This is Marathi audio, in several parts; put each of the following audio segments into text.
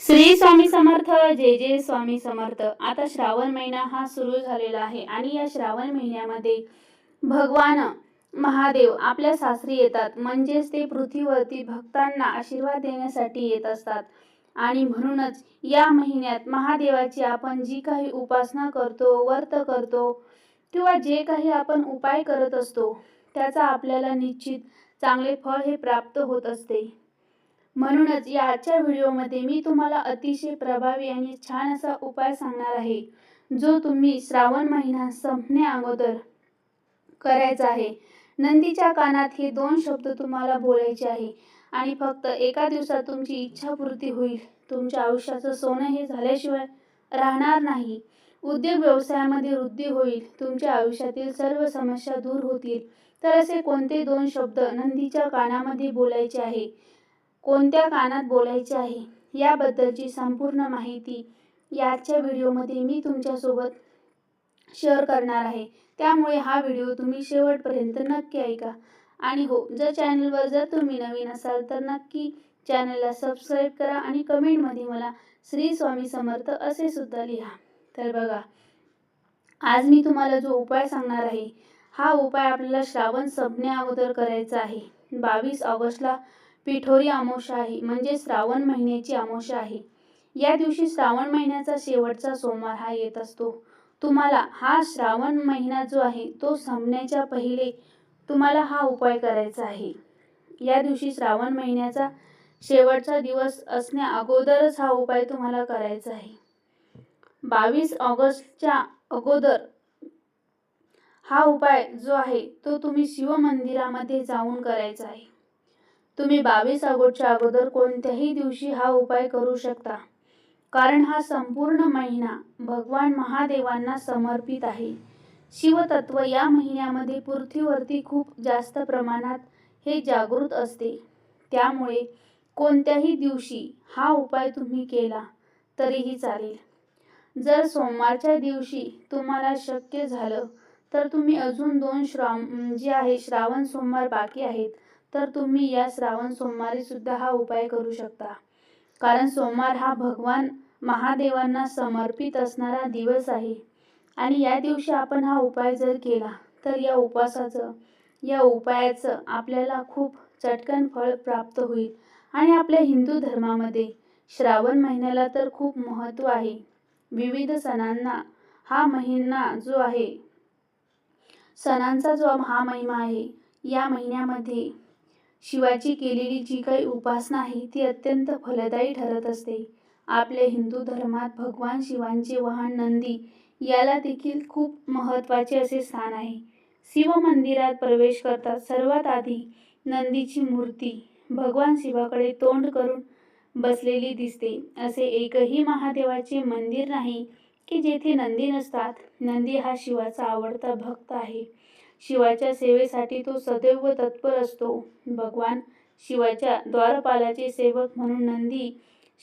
श्री स्वामी समर्थ जय जय स्वामी समर्थ. आता श्रावण महिना हा सुरू झालेला आहे आणि या श्रावण महिन्यामध्ये भगवान महादेव आपल्या सासरी येतात. म्हणजेच ते पृथ्वीवरती भक्तांना आशीर्वाद देण्यासाठी येत असतात. आणि म्हणूनच या महिन्यात महादेवाची आपण जी काही उपासना करतो वर्त करतो किंवा जे काही आपण उपाय करत असतो त्याचा आपल्याला निश्चित चांगले फळ हे प्राप्त होत असते. म्हणूनच या आजच्या व्हिडिओमध्ये मी तुम्हाला अतिशय प्रभावी आणि छान असा उपाय सांगणार आहे जो तुम्ही श्रावण महिना संपण्या अगोदर करायचा आहे. नंदीच्या कानात हे दोन शब्द तुम्हाला बोलायचे आहे आणि फक्त एका दिवसात तुमची इच्छापूर्ती होईल. तुमच्या आयुष्याचं सोनं हे झाल्याशिवाय राहणार नाही. उद्योग व्यवसायामध्ये वृद्धी होईल. तुमच्या आयुष्यातील सर्व समस्या दूर होतील. तर असे कोणते दोन शब्द नंदीच्या कानामध्ये बोलायचे आहे? कोणत्या कानात बोलायचे आहे याबद्दलची संपूर्ण माहिती याच्या व्हिडिओमध्ये मी तुमच्यासोबत शेअर करणार आहे. त्यामुळे हा व्हिडिओ तुम्ही शेवटपर्यंत नक्की ऐका. आणि हो जर चॅनलवर जर तुम्ही नवीन असाल तर नक्की चॅनलला सबस्क्राईब करा आणि कमेंटमध्ये मला श्री स्वामी समर्थ असे सुद्धा लिहा. तर बघा आज मी तुम्हाला जो उपाय सांगणार आहे हा उपाय आपल्याला श्रावण संपण्या अगोदर करायचा आहे. बावीस ऑगस्टला पिठोरी अमावस्या आहे म्हणजे श्रावण महिन्याची अमावस्या आहे. या दिवशी श्रावण महिन्याचा शेवटचा सोमवार हा येत असतो. तुम्हाला हा श्रावण महिना जो आहे तो संपण्याच्या पहिले तुम्हाला हा उपाय करायचा आहे. या दिवशी श्रावण महिन्याचा शेवटचा दिवस असण्या अगोदरच हा उपाय तुम्हाला करायचा आहे. बावीस ऑगस्टच्या अगोदर हा उपाय जो आहे तो तुम्ही शिवमंदिरामध्ये जाऊन करायचा आहे. तुम्ही बावीस ऑगस्टच्या अगोदर कोणत्याही दिवशी हा उपाय करू शकता. कारण हा संपूर्ण महिना भगवान महादेवांना समर्पित आहे. शिवतत्व या महिन्यामध्ये पृथ्वीवरती खूप जास्त प्रमाणात हे जागृत असते. त्यामुळे कोणत्याही दिवशी हा उपाय तुम्ही केला तरीही चालेल. जर सोमवारच्या दिवशी तुम्हाला शक्य झालं तर तुम्ही अजून दोन श्राव जे आहे श्रावण सोमवार बाकी आहेत. तर तुम्ही या श्रावण सोमवारी सुद्धा हा उपाय करू शकता. कारण सोमवार हा भगवान महादेवांना समर्पित असणारा दिवस आहे. आणि या दिवशी आपण हा उपाय जर केला तर या उपवासाचं या उपायाचं आपल्याला खूप चटकन फळ प्राप्त होईल. आणि आपल्या हिंदू धर्मामध्ये श्रावण महिन्याला तर खूप महत्त्व आहे. विविध सणांना हा महिना जो आहे सणांचा जो हा महिमा आहे या महिन्यामध्ये शिवाची केलेली जी काही उपासना आहे ती अत्यंत फलदायी ठरत असते. आपल्या हिंदू धर्मात भगवान शिवांचे वाहन नंदी याला देखील खूप महत्त्वाचे असे स्थान आहे. शिव मंदिरात प्रवेश करतात सर्वात आधी नंदीची मूर्ती. भगवान शिवाकडे तोंड करून बसलेली दिसते. असे एकही महादेवाचे मंदिर नाही की जेथे नंदी नसतात. नंदी हा शिवाचा आवडता भक्त आहे. शिवाच्या सेवेसाठी तो सदैव तत्पर असतो. भगवान शिवाच्या द्वारपालाचे सेवक म्हणून नंदी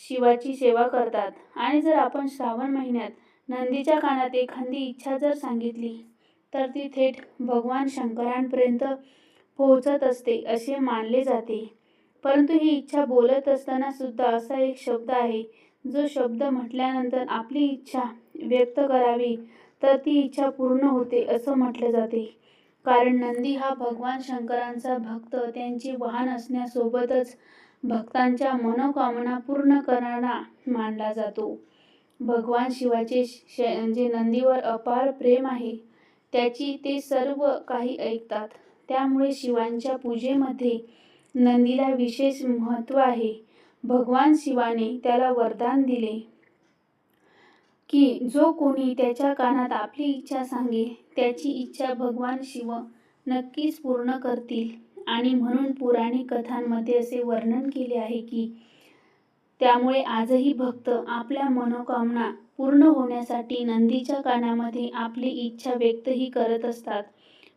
शिवाची सेवा करतात. आणि जर आपण श्रावण महिन्यात नंदीच्या कानात एखादी इच्छा जर सांगितली तर ती थेट भगवान शंकरांपर्यंत पोहोचत असते असे मानले जाते. परंतु ही इच्छा बोलत असताना सुद्धा असा एक शब्द आहे जो शब्द म्हटल्यानंतर आपली इच्छा व्यक्त करावी तर ती इच्छा पूर्ण होते असं म्हटलं जाते. कारण नंदी हा भगवान शंकरांचा भक्त. त्यांचे वाहन असण्यासोबतच भक्तांच्या मनोकामना पूर्ण करणारा मानला जातो. भगवान शिवाचे श- जे नंदीवर अपार प्रेम आहे. त्याची ते सर्व काही ऐकतात. त्यामुळे शिवांच्या पूजेमध्ये नंदीला विशेष महत्त्व आहे. भगवान शिवाने त्याला वरदान दिले. की जो कोणी त्याच्या कानात आपली इच्छा सांगे त्याची इच्छा भगवान शिव नक्कीच पूर्ण करतील. आणि म्हणून पुराणिक कथांमध्ये असे वर्णन केले आहे की त्यामुळे आजही भक्त आपल्या मनोकामना पूर्ण होण्यासाठी नंदीच्या कानामध्ये आपली इच्छा व्यक्तही करत असतात.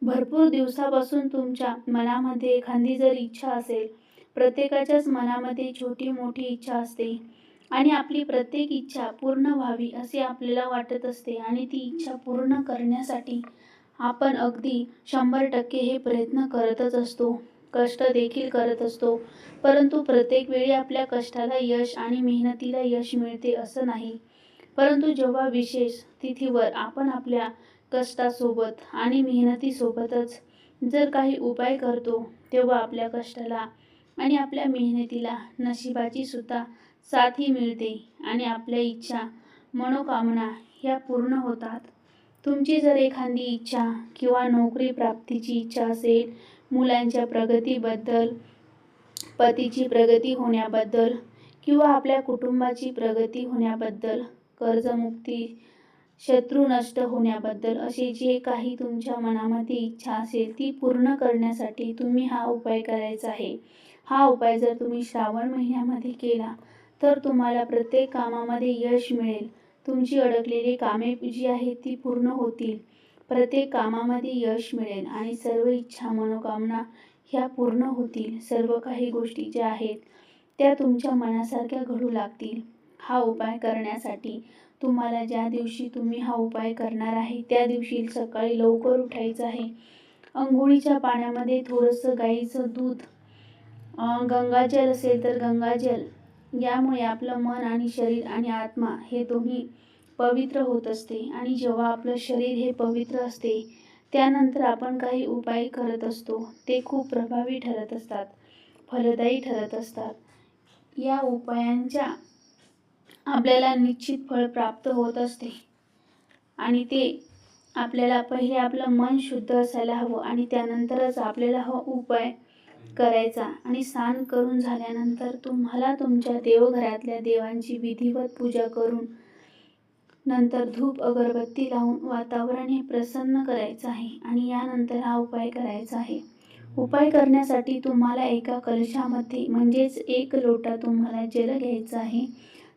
भरपूर दिवसापासून तुमच्या मनामध्ये एखादी जर इच्छा असेल प्रत्येकाच्याच मनामध्ये छोटी मोठी इच्छा असते. आणि आपली प्रत्येक इच्छा पूर्ण व्हावी असे आपल्याला वाटत असते आणि ती इच्छा पूर्ण करण्यासाठी आपण अगदी शंभर टक्के हे प्रयत्न करतच असतो. कष्ट देखील करत असतो. परंतु प्रत्येक वेळी आपल्या कष्टाला यश आणि मेहनतीला यश मिळते असं नाही. परंतु जेव्हा विशेष तिथीवर आपण आपल्या कष्टासोबत आणि मेहनतीसोबतच जर काही उपाय करतो तेव्हा आपल्या कष्टाला आणि आपल्या मेहनतीला नशिबाची सुद्धा साथी मिळते आणि आपल्या इच्छा मनोकामना ह्या पूर्ण होतात. तुमची जर एखादी इच्छा किंवा नोकरी प्राप्तीची इच्छा असेल मुलांच्या प्रगतीबद्दल पतीची प्रगती होण्याबद्दल किंवा आपल्या कुटुंबाची प्रगती होण्याबद्दल कर्जमुक्ती शत्रू नष्ट होण्याबद्दल अशी जे काही तुमच्या मनामध्ये इच्छा असेल ती पूर्ण करण्यासाठी तुम्ही हा उपाय करायचा आहे. हा उपाय जर तुम्ही श्रावण महिन्यामध्ये केला तर तुम्हाला प्रत्येक कामामध्ये यश मिळेल. तुमची अडकलेली कामे जी आहेत ती पूर्ण होतील. प्रत्येक कामामध्ये यश मिळेल आणि सर्व इच्छा मनोकामना ह्या पूर्ण होतील. सर्व काही गोष्टी ज्या आहेत त्या तुमच्या मनासारख्या घडू लागतील. हा उपाय करण्यासाठी तुम्हाला ज्या दिवशी तुम्ही हा उपाय करणार आहे त्या दिवशी सकाळी लवकर उठायचं आहे. अंघोळीच्या पाण्यामध्ये थोडंसं गाईचं दूध गंगाजल असेल तर गंगाजल यामुळे आपलं मन आणि शरीर आणि आत्मा हे दोन्ही पवित्र होत असते. आणि जेव्हा आपलं शरीर हे पवित्र असते त्यानंतर आपण काही उपाय करत असतो. ते खूप प्रभावी ठरत असतात फलदायी ठरत असतात. या उपायांच्या आपल्याला निश्चित फळ प्राप्त होत असते. आणि ते आपल्याला पहिले आपलं मन शुद्ध असायला हवं आणि त्यानंतरच आपल्याला हा उपाय करायचा आणि स्नान करून झाल्यानंतर तुम्हाला तुमच्या देवघरातल्या देवांची विधिवत पूजा करून नंतर धूप अगरबत्ती लावून वातावरण हे प्रसन्न करायचं आहे आणि यानंतर हा उपाय करायचा आहे. उपाय करण्यासाठी तुम्हाला एका कलशामध्ये म्हणजेच एक लोटा तुम्हाला जल घ्यायचं आहे.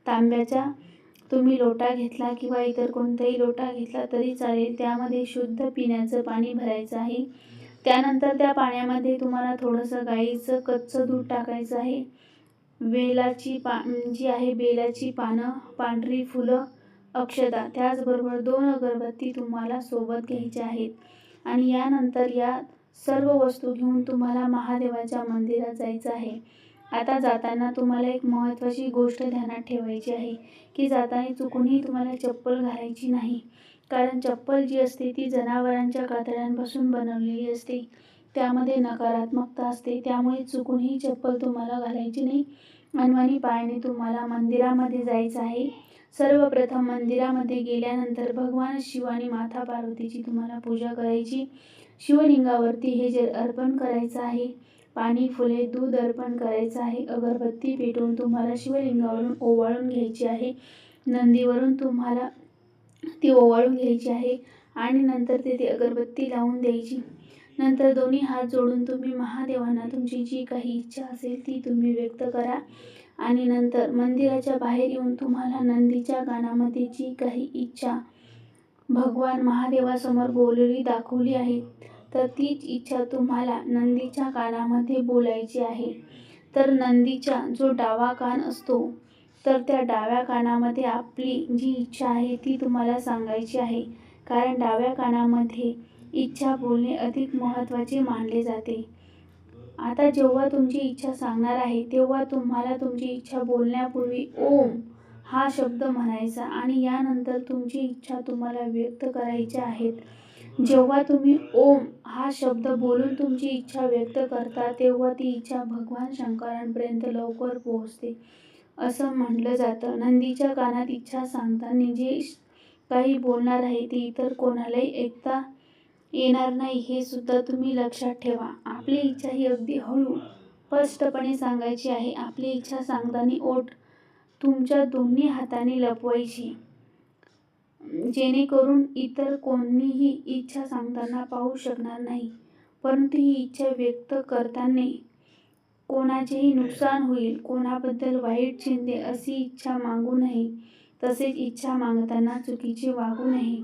तांब्याचा तुम्ही लोटा घेतला किंवा इतर कोणताही लोटा घेतला तरी चालेल. त्यामध्ये शुद्ध पिण्याचं पाणी भरायचं आहे. त्यानंतर त्या पाण्यामध्ये तुम्हाला थोडंसं गाईचं कच्चं दूध टाकायचं आहे. वेलाची पा जी आहे बेलाची पानं पांढरी फुलं अक्षता त्याचबरोबर दोन अगरबत्ती तुम्हाला सोबत घ्यायच्या आहेत. आणि यानंतर या सर्व वस्तू घेऊन तुम्हाला महादेवाच्या मंदिरात जायचं आहे. आता जाताना तुम्हाला एक महत्त्वाची गोष्ट ध्यानात ठेवायची आहे की जाताना चुकूनही तुम्हाला चप्पल घालायची नाही. कारण चप्पल जी असते ती जनावरांच्या कातड्यांपासून बनवलेली असते. त्यामध्ये नकारात्मकता असते. त्यामुळे चुकूनही चप्पल तुम्हाला घालायची नाही मनमानी पायाने तुम्हाला मंदिरामध्ये जायचं आहे. सर्वप्रथम मंदिरामध्ये गेल्यानंतर भगवान शिव आणि माता पार्वतीची तुम्हाला पूजा करायची. शिवलिंगावरती हे जल अर्पण करायचं आहे. पाणी फुले दूध अर्पण करायचं आहे. अगरबत्ती पेटवून तुम्हाला शिवलिंगावरून ओवाळून घ्यायची आहे. नंदीवरून तुम्हाला ती ओवाळून घ्यायची आहे आणि नंतर तिथे अगरबत्ती लावून द्यायची. नंतर दोन्ही हात जोडून तुम्ही महादेवांना तुमची जी काही इच्छा असेल ती तुम्ही व्यक्त करा. आणि नंतर मंदिराच्या बाहेर येऊन तुम्हाला नंदीच्या गाण्यामध्ये जी काही इच्छा भगवान महादेवासमोर बोलली दाखवली आहे तर तीच इच्छा तुम्हाला नंदीच्या कानामध्ये बोलायची आहे. तर नंदीचा जो डावा कान असतो तर त्या डाव्या कानामध्ये आपली जी इच्छा आहे ती तुम्हाला सांगायची आहे. कारण डाव्या कानामध्ये इच्छा बोलणे अधिक महत्त्वाचे मानले जाते. आता जेव्हा तुमची इच्छा सांगणार आहे तेव्हा तुम्हाला तुमची इच्छा बोलण्यापूर्वी ओम हा शब्द म्हणायचा आणि यानंतर तुमची इच्छा तुम्हाला व्यक्त करायच्या आहेत जेव्हा तुम्ही ओम हा शब्द बोलून तुमची इच्छा व्यक्त करता तेव्हा ती इच्छा भगवान शंकरांपर्यंत लवकर पोहोचते. असं म्हटलं जातं. नंदीच्या कानात इच्छा सांगताना जे काही बोलणार आहे ते इतर कोणालाही ऐकता येणार नाही हे सुद्धा तुम्ही लक्षात ठेवा. आपली इच्छा ही अगदी हळू स्पष्टपणे सांगायची आहे. आपली इच्छा सांगताना ओठ तुमच्या दोन्ही हाताने लपवायची. जेणेकरून इतर कोणीही इच्छा सांगताना पाहू शकणार नाही. परंतु ही इच्छा व्यक्त करताना कोणाचेही नुकसान होईल कोणाबद्दल वाईट चिंते अशी इच्छा मागू नये. तसेच इच्छा मागताना चुकीचे वागू नये.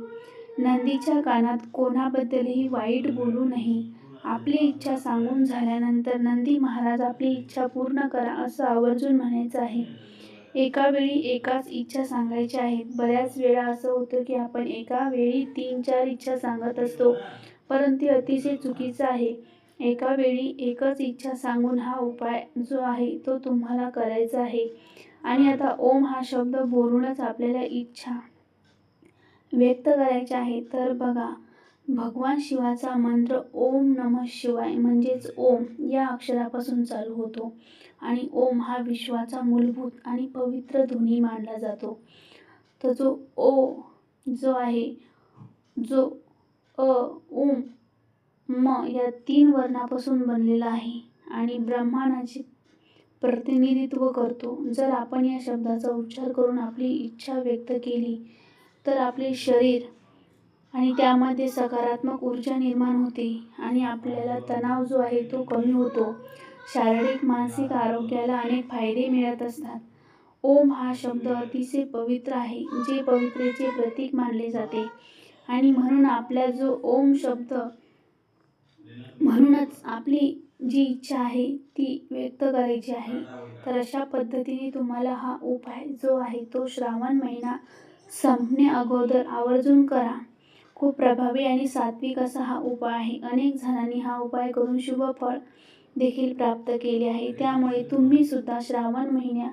नंदीच्या कानात कोणाबद्दलही वाईट बोलू नये. आपली इच्छा सांगून झाल्यानंतर नंदी महाराज आपली इच्छा पूर्ण करा असं आवर्जून म्हणायचं आहे. एका वेळी एकाच इच्छा सांगायच्या आहेत. बऱ्याच वेळा असं होतं की आपण एका वेळी तीन चार इच्छा सांगत असतो परंतु अतिशय चुकीचं आहे. एका वेळी एकच इच्छा सांगून हा उपाय जो आहे तो तुम्हाला करायचा आहे. आणि आता ओम हा शब्द बोलूनच आपल्याला इच्छा व्यक्त करायची आहे. तर बघा भगवान शिवाचा मंत्र ओम नम शिवाय म्हणजेच ओम या अक्षरापासून चालू होतो. आणि ओम हा विश्वाचा मूलभूत आणि पवित्र ध्वनी मानला जातो. तर जो ओ जो आहे जो अ ओम म या तीन वर्णापासून बनलेला आहे आणि ब्रह्मांडाचे प्रतिनिधित्व करतो. जर आपण या शब्दाचा उच्चार करून आपली इच्छा व्यक्त केली तर आपले शरीर आणि त्यामध्ये सकारात्मक ऊर्जा निर्माण होते आणि आपल्याला तणाव जो आहे तो कमी होतो. शारीरिक मानसिक आरोग्याला अनेक फायदे मिळत असतात. ओम हा शब्द अतिशय पवित्र आहे जे पवित्रेचे प्रतीक मानले जाते. आणि म्हणून आपला जो ओम शब्द म्हणूनच आपली जी इच्छा आहे ती व्यक्त करायची आहे. तर अशा पद्धतीने तुम्हाला हा उपाय जो आहे तो श्रावण महिना संपणे अगोदर आवर्जून करा. खूप प्रभावी आणि सात्विक असा हा उपाय आहे. अनेक जणांनी हा उपाय करून शुभ फळ देखील प्राप्त केले आहे. त्यामुळे तुम्ही सुद्धा श्रावण महिन्या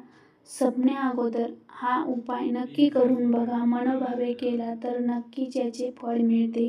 संपण्या अगोदर हा उपाय नक्की करून बघा. मनोभावे केला तर नक्कीच याचे फळ मिळते.